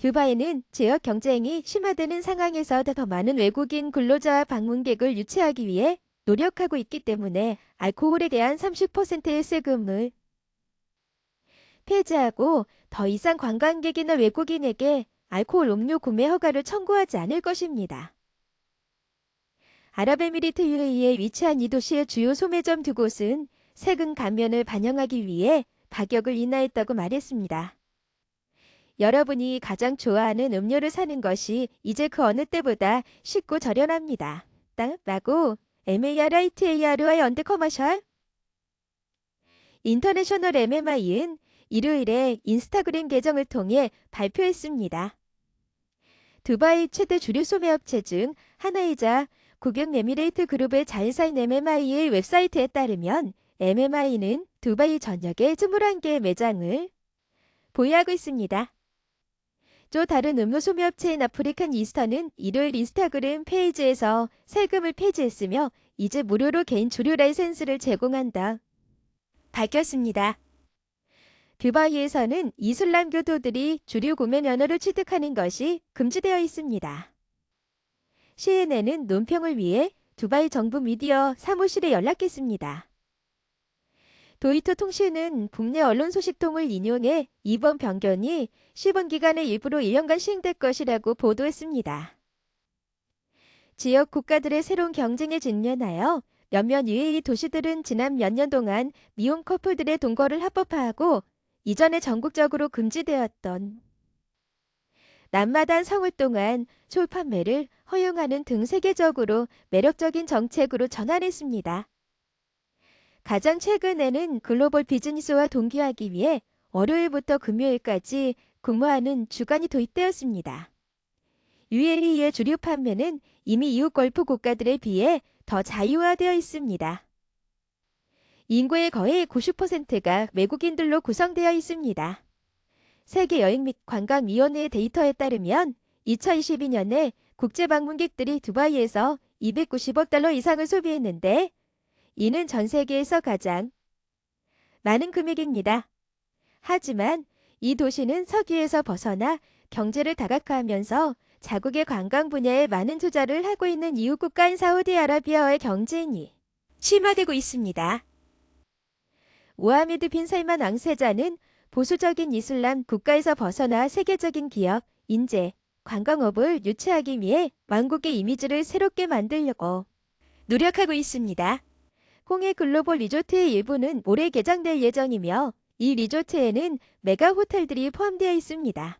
듀바이는 지역 경쟁이 심화되는 상황에서 더 많은 외국인 근로자와 방문객을 유치하기 위해 노력하고 있기 때문에 알코올에 대한 30%의 세금을 폐지하고 더 이상 관광객이나 외국인에게 알코올 음료 구매 허가를 청구하지 않을 것입니다. 아랍에미리트 UAE에 위치한 이 도시의 주요 소매점 두 곳은 세금 감면을 반영하기 위해 가격을 인하했다고 말했습니다. 여러분이 가장 좋아하는 음료를 사는 것이 이제 그 어느 때보다 쉽고 저렴합니다. 라고 MARITARY 언더 커머셜 인터내셔널 MMI은 일요일에 인스타그램 계정을 통해 발표했습니다. 두바이 최대 주류 소매업체 중 하나이자 국영에미레이트 그룹의 자회사인 MMI의 웹사이트에 따르면 MMI는 두바이 전역에 21개의 매장을 보유하고 있습니다. 또 다른 음료 소매업체인 아프리칸 이스터는 일요일 인스타그램 페이지에서 세금을 폐지했으며 이제 무료로 개인 주류 라이센스를 제공한다. 밝혔습니다. 듀바이에서는 이슬람 교도들이 주류 구매 면허를 취득하는 것이 금지되어 있습니다. CNN은 논평을 위해 두바이 정부 미디어 사무실에 연락했습니다. 도이터 통신은 국내 언론 소식통을 인용해 이번 변경이 시범 기간의 일부로 1년간 시행될 것이라고 보도했습니다. 지역 국가들의 새로운 경쟁에 직면하여 몇몇 UAE 도시들은 지난 몇 년 동안 미혼 커플들의 동거를 합법화하고 이전에 전국적으로 금지되었던 남마단 성을 동안 술 판매를 허용하는 등 세계적으로 매력적인 정책으로 전환했습니다. 가장 최근에는 글로벌 비즈니스와 동기화하기 위해 월요일부터 금요일까지 근무하는 주간이 도입되었습니다. UAE의 주류 판매는 이미 이웃 걸프 국가들에 비해 더 자유화되어 있습니다. 인구의 거의 90%가 외국인들로 구성되어 있습니다. 세계 여행 및 관광위원회의 데이터에 따르면 2022년에 국제 방문객들이 두바이에서 290억 달러 이상을 소비했는데 이는 전 세계에서 가장 많은 금액입니다. 하지만 이 도시는 서기에서 벗어나 경제를 다각화하면서 자국의 관광 분야에 많은 투자를 하고 있는 이웃 국가인 사우디아라비아와의 경쟁이 심화되고 있습니다. 우하미드 빈 살만 왕세자는 보수적인 이슬람 국가에서 벗어나 세계적인 기업, 인재, 관광업을 유치하기 위해 왕국의 이미지를 새롭게 만들려고 노력하고 있습니다. 홍해 글로벌 리조트의 일부는 올해 개장될 예정이며 이 리조트에는 메가 호텔들이 포함되어 있습니다.